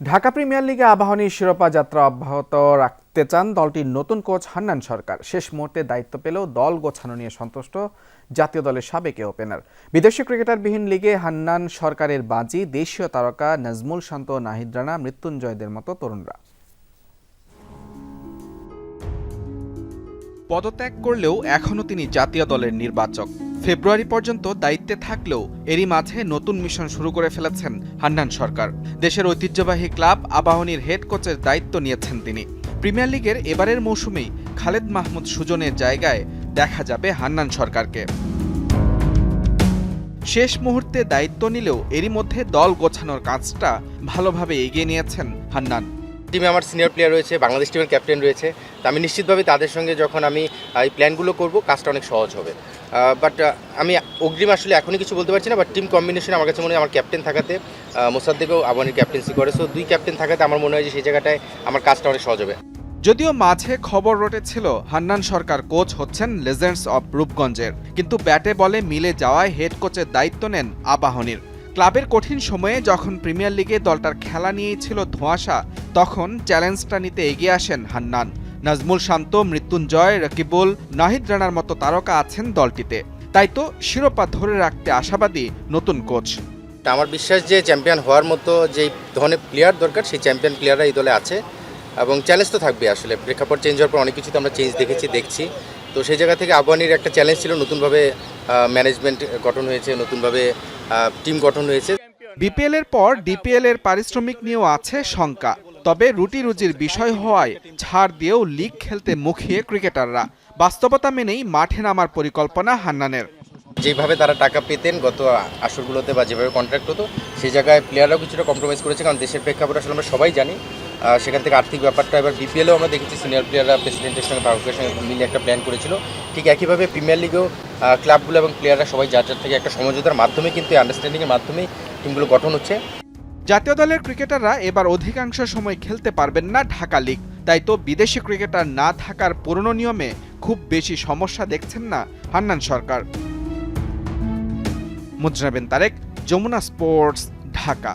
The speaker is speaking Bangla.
ঢাকা প্রিমিয়ার লিগে আবাহনী শিরোপা যাত্রা অব্যাহত রাখতে চান দলটির নতুন কোচ হান্নান সরকার। শেষ মুহূর্তে দায়িত্ব পেলেও দল গোছানো নিয়ে সন্তুষ্ট জাতীয় দলের সাবেক ওপেনার। বিদেশি ক্রিকেটারবিহীন লিগে হান্নান সরকারের বাজি দেশীয় তারকা নাজমুল শান্ত, নাহিদ রানা, মৃত্যুঞ্জয়দের মতো তরুণরা। পদত্যাগ করলেও এখনও তিনি জাতীয় দলের নির্বাচক। ফেব্রুয়ারি পর্যন্ত দায়িত্বে থাকলেও এরই মাঝে নতুন মিশন শুরু করে ফেলেছেন হান্নান সরকার। দেশের ঐতিহ্যবাহী ক্লাব আবাহনীর হেড কোচের দায়িত্ব নিয়েছেন তিনি। প্রিমিয়ার লিগের এবারের মৌসুমেই খালেদ মাহমুদ সুজনের জায়গায় দেখা যাবে হান্নান সরকারকে। শেষ মুহূর্তে দায়িত্ব নিলেও এরই মধ্যে দল গোছানোর কাজটা ভালোভাবে এগিয়ে নিয়েছেন হান্নান। টিমে আমার সিনিয়র প্লেয়ার রয়েছে, বাংলাদেশ টিমের ক্যাপ্টেন রয়েছে। তো আমি নিশ্চিতভাবে তাদের সঙ্গে যখন আমি এই প্ল্যানগুলো করব, কাজটা অনেক সহজ হবে। বাট আমি অগ্রিম আসলে এখনই কিছু বলতে পারছি না বাট টিম কম্বিনেশন আমার কাছে মনে হয় আমার ক্যাপ্টেন থাকাতে মোসাদ্দেকও আবানির ক্যাপ্টেন্সি করে। সো দুই ক্যাপ্টেন থাকাতে আমার মনে হয় যে সেই জায়গাটায় আমার কাজটা অনেক সহজ হবে। যদিও মাঝে খবর রটেছিল, হান্নান সরকার কোচ হচ্ছেন লেজেন্ডস অব রূপগঞ্জের কিন্তু ব্যাটে বলে মিলে যাওয়ায় হেড কোচের দায়িত্ব নেন আবাহনীর। ক্লাবের কঠিন সময়ে যখন প্রিমিয়ার লিগে দলটার খেলা নিয়েই ছিল ধোঁয়াশা তখন চ্যালেঞ্জটা নিতে এগিয়ে আসেন হান্নান। নাজমুল শান্ত মৃত্যুঞ্জয় রকিবুল নাহিদ রানার মতো তারকা আছেন দলটিতে। তাই তো শিরোপা ধরে রাখতে আশাবাদী নতুন কোচ। তা আমার বিশ্বাস যে চ্যাম্পিয়ন হওয়ার মতো যেই ধরনের প্লেয়ার দরকার সেই চ্যাম্পিয়ন প্লেয়াররা এই দলে আছে। এবং চ্যালেঞ্জ তো থাকবে আসলে। প্রেক্ষাপট চেঞ্জ হওয়ার পর অনেক কিছুতে আমরা চেঞ্জ দেখেছি দেখছি। তো সেই জায়গা থেকে আবাহনীর একটা চ্যালেঞ্জ ছিল নতুনভাবে ম্যানেজমেন্ট গঠন হয়েছে নতুনভাবে টিম গঠন হয়েছে। বিপিএল এর পর ডিপিএল এর পারিশ্রমিক নিয়েও আছে শঙ্কা। তবে রুটি রুজির বিষয় হওয়ায় ছাড় দিয়েও লিগ খেলতে মুখিয়ে ক্রিকেটাররা। বাস্তবতা মেনেই মাঠে নামার পরিকল্পনা হান্নানের। যেভাবে তারা টাকা পেতেন গত আসরগুলোতে বা যেভাবে কন্ট্রাক্ট হতো, সেই জায়গায় প্লেয়াররাও কিছুটা কম্প্রোমাইজ করেছে, কারণ দেশের প্রেক্ষাপট আসলে আমরা সবাই জানি সেখান থেকে আর্থিক ব্যাপারটা, এবার বিপিএলও আমরা দেখেছি সিনিয়র প্লেয়াররা প্রেসিডেন্টের সঙ্গে বাবুকের সঙ্গে মিলে একটা প্ল্যান করেছিল। ঠিক একইভাবে প্রিমিয়ার লিগেও ক্লাবগুলো এবং প্লেয়াররা সবাই যার যার থেকে একটা সমঝোতার মাধ্যমে কিন্তু আন্ডারস্ট্যান্ডিংয়ের মাধ্যমেই টিমগুলো গঠন হচ্ছে। জাতীয় দলের ক্রিকেটাররা এবার অধিকাংশ সময় খেলতে পারবেন না ঢাকা লিগ। তাই তো বিদেশি ক্রিকেটার না থাকার পুরনো নিয়মে খুব বেশি সমস্যা দেখছেন না হান্নান সরকার। মুজরাবেন তারেক, যমুনা স্পোর্টস, ঢাকা।